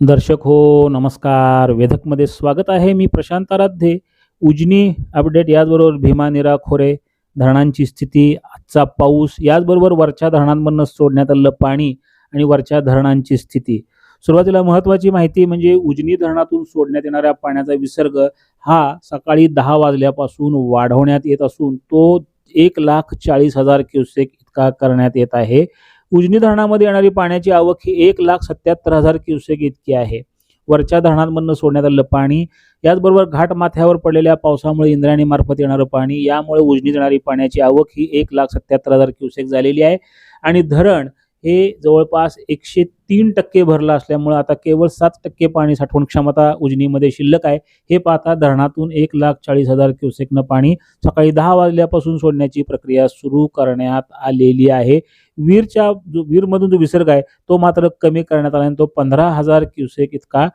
दर्शक हो नमस्कार. वेधकमध्ये स्वागत आहे मी प्रशांत आराध्ये. उजनी अपडेट याचबरोबर भीमा निरा खोरे धरणांची स्थिती आजचा पाऊस याचबरोबर वरच्या धरणांमधनं सोडण्यात आलेलं पाणी आणि वरच्या धरणांची स्थिती. सुरुवातीला महत्त्वाची माहिती म्हणजे उजनी धरणातून सोडण्यात येणाऱ्या पाण्याचा विसर्ग हा सकाळी दहा वाजल्यापासून वाढवण्यात येत असून तो एक लाख चाळीस हजार क्युसेक इतका करण्यात येत आहे. उजनी धरणामध्ये येणारी पाण्याची आवक ही एक लाख सत्याहत्तर हजार क्युसेक इतकी आहे. वरच्या धरणांमधनं सोडण्यात आलेलं पाणी याचबरोबर घाट माथ्यावर पडलेल्या पावसामुळे इंद्रायणी मार्फत येणारं पाणी यामुळे उजनीत येणारी पाण्याची आवक ही एक लाख सत्याहत्तर हजार क्युसेक झालेली आहे. आणि धरण हे जवळपास एकशे तीन टक्के भरलं असल्यामुळे आता केवळ सात टक्के पाणी साठवण क्षमता उजनीमध्ये शिल्लक आहे. हे पाहता धरणातून एक लाख चाळीस हजार क्युसेकनं पाणी सकाळी दहा वाजल्यापासून सोडण्याची प्रक्रिया सुरू करण्यात आलेली आहे. वीरच्या जो वीरमधून जो विसर्ग आहे तो मात्र कमी करण्यात आला आणि तो पंधरा हजार क्युसेक इतका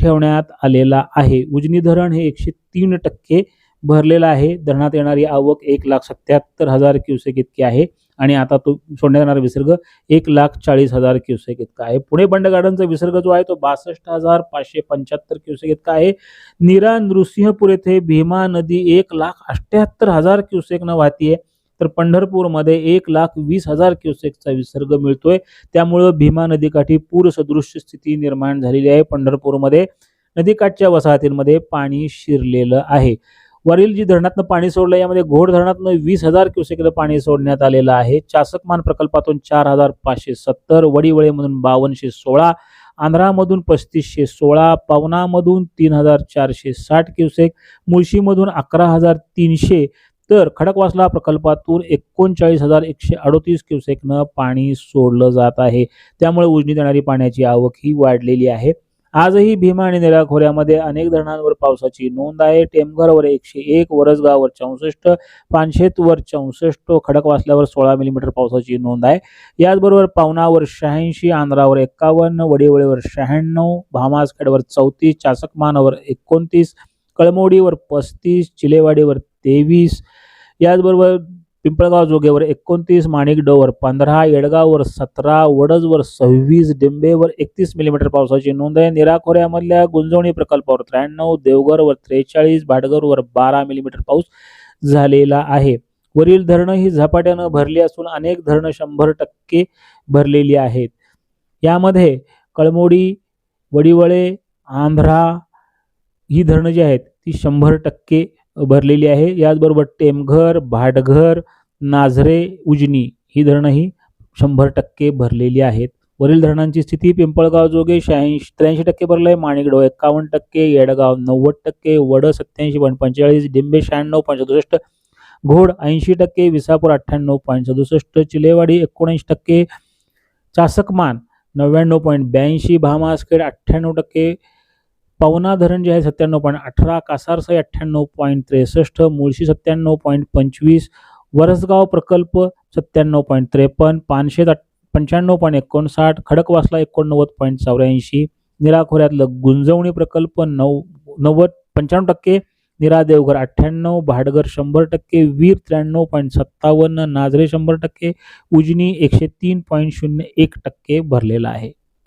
ठेवण्यात आलेला आहे. उजनी धरण हे एकशे तीन टक्के भरलेलं आहे. धरणात येणारी आवक एक लाख सत्याहत्तर हजार क्युसेक इतकी आहे. आणि आता तो सोडण्यात येणारा विसर्ग एक लाख चाळीस हजार क्युसेक इतका आहे. पुणे बंड गार्डनचा विसर्ग जो आहे तो बासष्ट हजार पाचशे पंच्याहत्तर क्युसेक इतका आहे. नीरा नृसिंहपूर येथे भीमा नदी एक लाख अठ्ठ्याहत्तर हजार क्युसेकनं वाहतीये. तर पंढरपूरमध्ये एक लाख वीस हजार क्युसेकचा विसर्ग मिळतोय. त्यामुळं भीमा नदीकाठी पूरसदृश्य स्थिती निर्माण झालेली आहे. पंढरपूरमध्ये नदीकाठच्या वसाहतींमध्ये पाणी शिरलेलं आहे. वरील जी धरणातनं पाणी सोडलं यामध्ये घोड धरणातनं वीस हजार क्युसेकनं पाणी सोडण्यात आलेलं आहे. चासकमान प्रकल्पातून चार हजार पाचशे सत्तर वडीवळेमधून बावनशे सोळा आंध्रामधून पस्तीसशे सोळा पवनामधून तीन हजार चारशे साठ क्युसेक मुळशीमधून अकरा हजार तीनशे. तर खडकवासला प्रकल्पातून एकोणचाळीस हजार एकशे अडोतीस क्युसेकनं पाणी सोडलं जात आहे. त्यामुळे उजनीत येणारी पाण्याची आवक ही वाढलेली आहे. आजही भीमा आणि निरा खोऱ्यामध्ये अनेक धरणांवर पावसाची नोंद आहे. टेमघरवर एकशे एक वरसगाववर चौसष्ट पानशेतवर चौसष्ट खडकवासल्यावर सोळा मिलीमीटर पावसाची नोंद आहे. याचबरोबर पावनावर शहाऐंशी आंध्रावर एक्कावन्न वडेवळेवर शहाण्णव भामासखेडवर चौतीस चासकमानावर एकोणतीस कळमोडीवर पस्तीस चिलेवाडीवर तेवीस याचबरोबर पिंपळगाव जोगेवर एकोणतीस माणिकडोवर पंधरा येडगाववर सतरा वडजवर सव्वीस डिंबेवर एकतीस मिलीमीटर पावसाची नोंद आहे. निराखोऱ्यामधल्या गुंजवणी प्रकल्पावर त्र्याण्णव देवघरवर त्रेचाळीस भाटघरवर बारा मिलीमीटर पाऊस झालेला आहे. वरील धरणं ही झपाट्यानं भरली असून अनेक धरणं शंभर टक्के भरलेली आहेत. यामध्ये कळमोडी वडिवळे आंध्रा ही धरणं जी आहेत ती शंभर टक्के भरलेली आहे. याचबरोबर टेमघर भाटघर नाझरे उजनी ही धरणं ही शंभर टक्के भरलेली आहेत. वरील धरणांची स्थिती पिंपळगाव जोगे शहाऐंशी त्र्याऐंशी टक्के भरलं आहे माणिकडो एक्कावन्न टक्के येडगाव नव्वद टक्के वड सत्याऐंशी पॉईंट पंचेचाळीस डिंबे शहाण्णव पॉईंट सदुसष्ट घोड ऐंशी टक्के विसापूर अठ्ठ्याण्णव पॉईंट सदुसष्ट चिलेवाडी एकोणऐंशी टक्के चासकमान नव्याण्णव पॉईंट ब्याऐंशी भामासखेड अठ्ठ्याण्णव टक्के पवना धरण जे आहे सत्त्याण्णव पॉईंट अठरा कासारसाई अठ्ठ्याण्णव पॉईंट त्रेसष्ट मुळशी सत्त्याण्णव पॉईंट पंचवीस वरसगाव प्रकल्प सत्त्याण्णव पॉईंट त्रेपन्न पानशेत पंच्याण्णव पॉईंट एकोणसाठ खडकवासला एकोणनव्वद पॉईंट चौऱ्याऐंशी निराखोऱ्यातलं गुंजवणी प्रकल्प नऊ नव्वद पंच्याण्णव टक्के निरा देवघर अठ्ठ्याण्णव भाडघर शंभर टक्के वीर त्र्याण्णव पॉईंट सत्तावन्न नाझरे शंभर टक्के उजनी एकशे तीन पॉईंट शून्य एक टक्के भरलेला आहे.